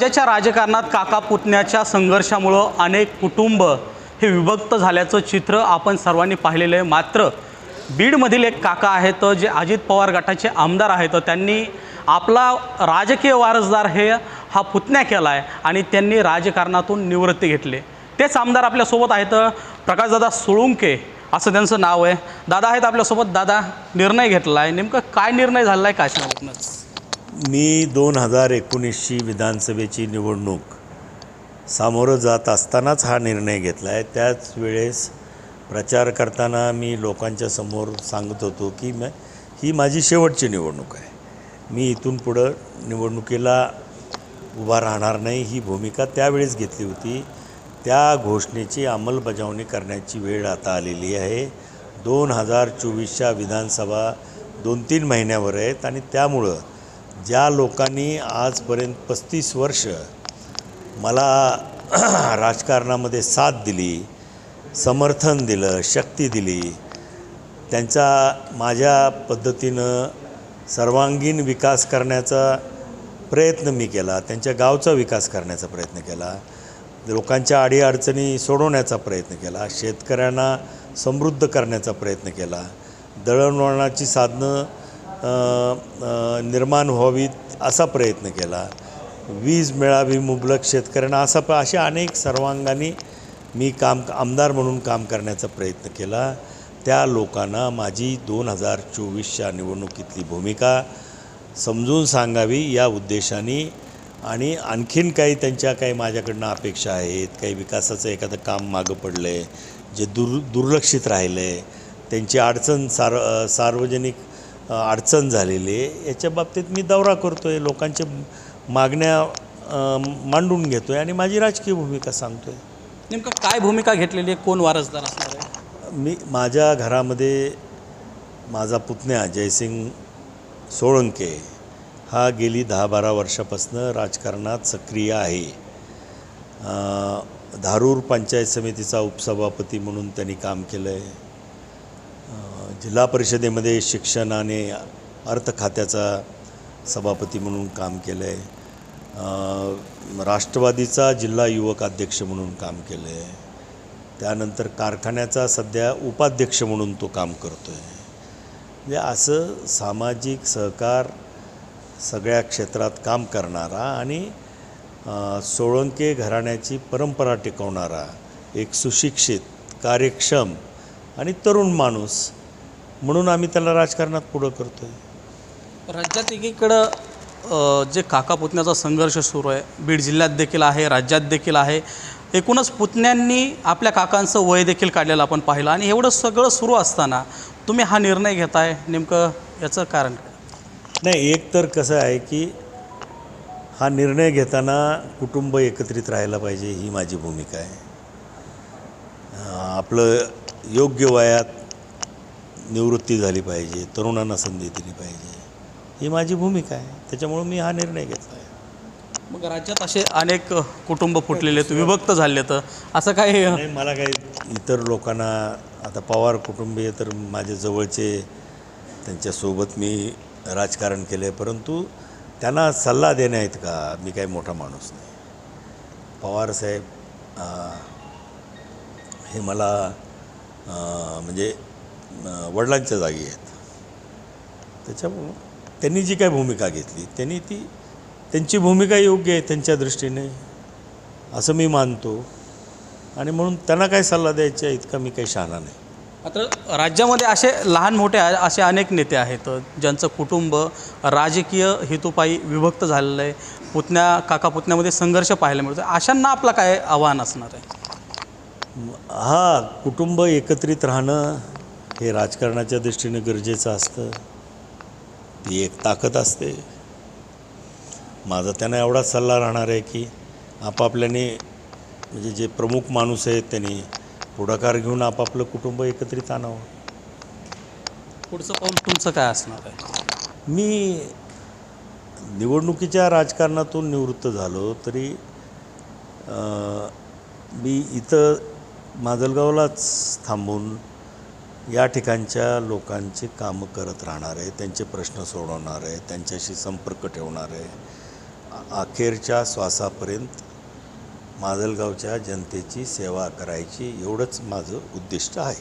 राज्याच्या राजकारणात काका पुतण्याच्या संघर्षामुळं अनेक कुटुंब हे विभक्त झाल्याचं चित्र आपण सर्वांनी पाहिलेलं आहे. मात्र बीडमधील एक काका आहेत जे अजित पवार गटाचे आमदार आहेत त्यांनी आपला राजकीय वारसदार हे हा पुतण्या केला आहे आणि त्यांनी राजकारणातून निवृत्ती घेतली. तेच आमदार आपल्यासोबत आहेत प्रकाशदादा सुळुंके असं त्यांचं नाव आहे. दादा आहेत आपल्यासोबत. दादा निर्णय घेतला आहे नेमकं काय निर्णय झाला आहे काय सांगितलं मी दोन हजार एकोणीसची विधानसभेची निवडणूक सामोरं जात असतानाच हा निर्णय घेतला आहे त्याच वेळेस प्रचार करताना मी लोकांच्या समोर सांगत होतो की म ही माझी शेवटची निवडणूक आहे. मी इथून पुढं निवडणुकीला उभा राहणार नाही ही भूमिका त्यावेळेस घेतली होती. त्या घोषणेची अंमलबजावणी करण्याची वेळ आता आलेली आहे. दोन हजार चोवीसच्या विधानसभा दोन तीन महिन्यावर आहेत आणि त्यामुळं ज्या लोकांनी आजपर्यंत पस्तीस वर्ष मला राजकारणामध्ये साथ दिली समर्थन दिलं शक्ती दिली त्यांचा माझ्या पद्धतीनं सर्वांगीण विकास करण्याचा प्रयत्न मी केला त्यांच्या गावचा विकास करण्याचा प्रयत्न केला लोकांच्या अडीअडचणी सोडवण्याचा प्रयत्न केला शेतकऱ्यांना समृद्ध करण्याचा प्रयत्न केला दळणवळणाची साधनं निर्माण व्हावीत असा प्रयत्न केला. वीज मिळावी मुबलक शेतकऱ्यांना असा प अशा अनेक सर्वांगाने मी काम आमदार म्हणून काम करण्याचा प्रयत्न केला. त्या लोकांना माझी दोन हजार चोवीसच्या निवडणुकीतली भूमिका समजून सांगावी या उद्देशाने आणि आणखीन काही त्यांच्या काही माझ्याकडनं अपेक्षा आहेत काही विकासाचं एखादं काम मागं पडलं आहे जे दुर् दुर्लक्षित राहिलं आहे त्यांची अडचण सार सार्वजनिक अडचण झालेली आहे. याच्या बाबतीत मी दौरा करतो आहे लोकांच्या मागण्या मांडून घेतो आहे आणि माझी राजकीय भूमिका सांगतो आहे नेमकं काय भूमिका घेतलेली आहे? कोण वारसदार असणार आहे? मी माझ्या घरामध्ये माझा पुतण्या जयसिंग सोळंके हा गेली दहा बारा वर्षापासून राजकारणात सक्रिय आहे. धारूर पंचायत समितीचा उपसभापती म्हणून त्यांनी काम केलं आहे जिल्हा परिषदेमध्ये शिक्षण आणि अर्थ खात्याचा सभापती म्हणून काम केलं आहे राष्ट्रवादीचा जिल्हा युवक अध्यक्ष म्हणून काम केलं आहे त्यानंतर कारखान्याचा सध्या उपाध्यक्ष म्हणून तो काम करतो आहे म्हणजे असं सामाजिक सहकार सगळ्या क्षेत्रात काम करणारा आणि सोळंके घराण्याची परंपरा टिकवणारा एक सुशिक्षित कार्यक्षम आणि तरुण माणूस म्हणून आम्ही त्याला राजकारणात पुढं करतो आहे राज्यात एकीकडं जे काका पुतण्याचा संघर्ष सुरू आहे बीड जिल्ह्यात देखील आहे राज्यात देखील आहे एकूणच पुतण्यांनी आपल्या काकांचं वय देखील काढलेलं आपण पाहिलं आणि एवढं सगळं सुरू असताना तुम्ही हा निर्णय घेताय नेमकं याचं कारण काय? नाही एक तर कसं आहे की हा निर्णय घेताना कुटुंब एकत्रित राहायला पाहिजे ही माझी भूमिका आहे. आपलं योग्य वयात निवृत्ती झाली पाहिजे तरुणांना संधी दिली पाहिजे. ही माझी भूमिका आहे. त्याच्यामुळं मी हा निर्णय घेतला आहे. मग राज्यात असे अनेक कुटुंब फुटलेले आहेत. विभक्त झाले तर असं नाही मला काही इतर लोकांना आता पवार कुटुंबीय तर माझ्या जवळचे त्यांच्यासोबत मी राजकारण केलं आहे परंतु त्यांना सल्ला देणे आहेत का? मी काही मोठा माणूस नाही. पवारसाहेब हे मला म्हणजे वडिलांच्या जागी आहेत. त्याच्यामुळं त्यांनी जी काही भूमिका घेतली त्यांनी ती त्यांची भूमिका योग्य आहे त्यांच्या दृष्टीने असं मी मानतो. आणि म्हणून त्यांना काय सल्ला द्यायचा इतका मी काही शहाणा नाही. मात्र राज्यामध्ये असे लहान मोठे असे अनेक नेते आहेत ज्यांचं कुटुंब राजकीय हेतूपायी विभक्त झालेलं आहे. पुतण्या काका पुतण्यामध्ये संघर्ष पाहायला मिळतो. अशांना आपलं काय आव्हान असणार आहे? हा कुटुंब एकत्रित राहणं हे राजकारणाच्या दृष्टीने गरजेचं असतं. ती एक ताकद असते. माझा त्यांना एवढाच सल्ला राहणार आहे की आपापल्याने म्हणजे जे प्रमुख माणूस आहेत त्यांनी पुढाकार घेऊन आपापलं कुटुंब एकत्रित आणावं. पुढचं पाऊल तुमचं काय असणार आहे? मी निवडणुकीच्या राजकारणातून निवृत्त झालो तरी मी इथं माजलगावलाच थांबून या ठिकाणच्या लोकांचे कामं करत राहणार आहे त्यांचे प्रश्न सोडवणार आहे त्यांच्याशी संपर्क ठेवणार आहे अखेरच्या श्वासापर्यंत माजलगावच्या जनतेची सेवा करायची एवढंच माझं उद्दिष्ट आहे.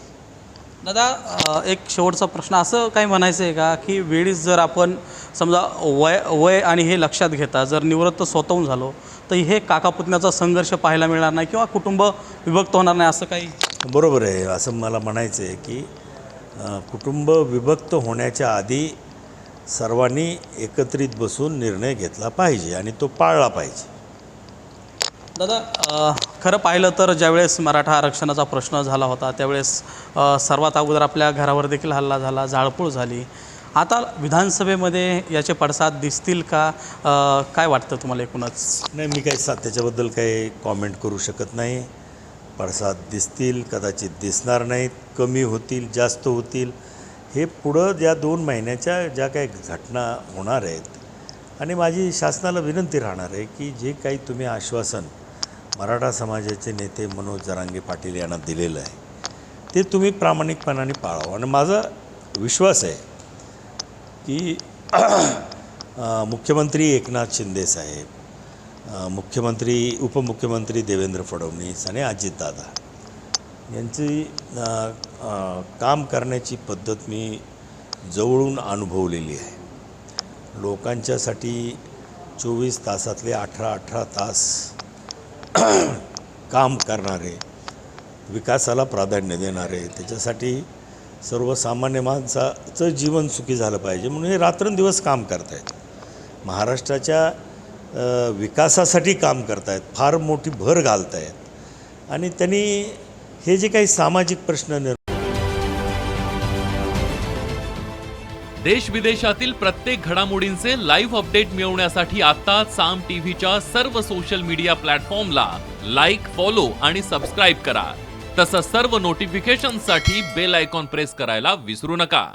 दादा एक शेवटचा प्रश्न. असं काही म्हणायचं आहे का की वेळीच जर आपण समजा वय वय आणि हे लक्षात घेता जर निवृत्त स्वतःहून झालो तर हे काकापुतण्याचा संघर्ष पाहायला मिळणार नाही किंवा कुटुंब विभक्त होणार नाही असं काही? बरोबर आहे असं मला म्हणायचं आहे की कुटुंब विभक्त होण्याच्या आधी सर्वांनी एकत्रित बसून निर्णय घेतला पाहिजे आणि तो पाळला पाहिजे. दादा खरं पाहिलं तर ज्यावेळेस मराठा आरक्षणाचा प्रश्न झाला होता त्यावेळेस सर्वात अगोदर आपल्या घरावर देखील हल्ला झाला जाळपोळ झाली. आता विधानसभेमध्ये याचे पडसाद दिसतील का? काय वाटतं तुम्हाला एकूणच? नाही मी काही त्याच्याबद्दल काही कॉमेंट करू शकत नाही. पडसाद दिसतील कदाचित दिसणार नाहीत कमी होतील जास्त होतील. हे पुढं ज्या दोन महिन्याच्या ज्या काही घटना होणार आहेत आणि माझी शासनाला विनंती राहणार आहे की जे काही तुम्ही आश्वासन मराठा समाजाचे नेते मनोज जरांगे पाटील यांना दिलेलं आहे ते तुम्ही प्रामाणिकपणाने पाळावं. आणि माझा विश्वास आहे की मुख्यमंत्री एकनाथ शिंदे साहेब मुख्यमंत्री उपमुख्यमंत्री देवेंद्र फडणवीस आणि अजितदादा यांची काम करण्याची पद्धत मी जवळून अनुभवलेली आहे. लोकांच्यासाठी चोवीस तासातले अठरा अठरा तास काम करणारे विकासाला प्राधान्य देणारे त्याच्यासाठी सर्वसामान्य माणसाचं जीवन सुखी झालं पाहिजे म्हणून हे रात्रंदिवस काम करतायत. महाराष्ट्राच्या विकासासाठी काम करतायत फार मोठी भर घालत आहेत आणि त्यांनी हे जे काही सामाजिक प्रश्न निर्माण देश विदेशातील प्रत्येक घडामोडींचे लाईव्ह अपडेट मिळवण्यासाठी आता साम टीव्हीच्या सर्व सोशल मीडिया प्लॅटफॉर्मला लाईक फॉलो आणि सबस्क्राईब करा. तसंच सर्व नोटिफिकेशनसाठी बेल आयकॉन प्रेस करायला विसरू नका.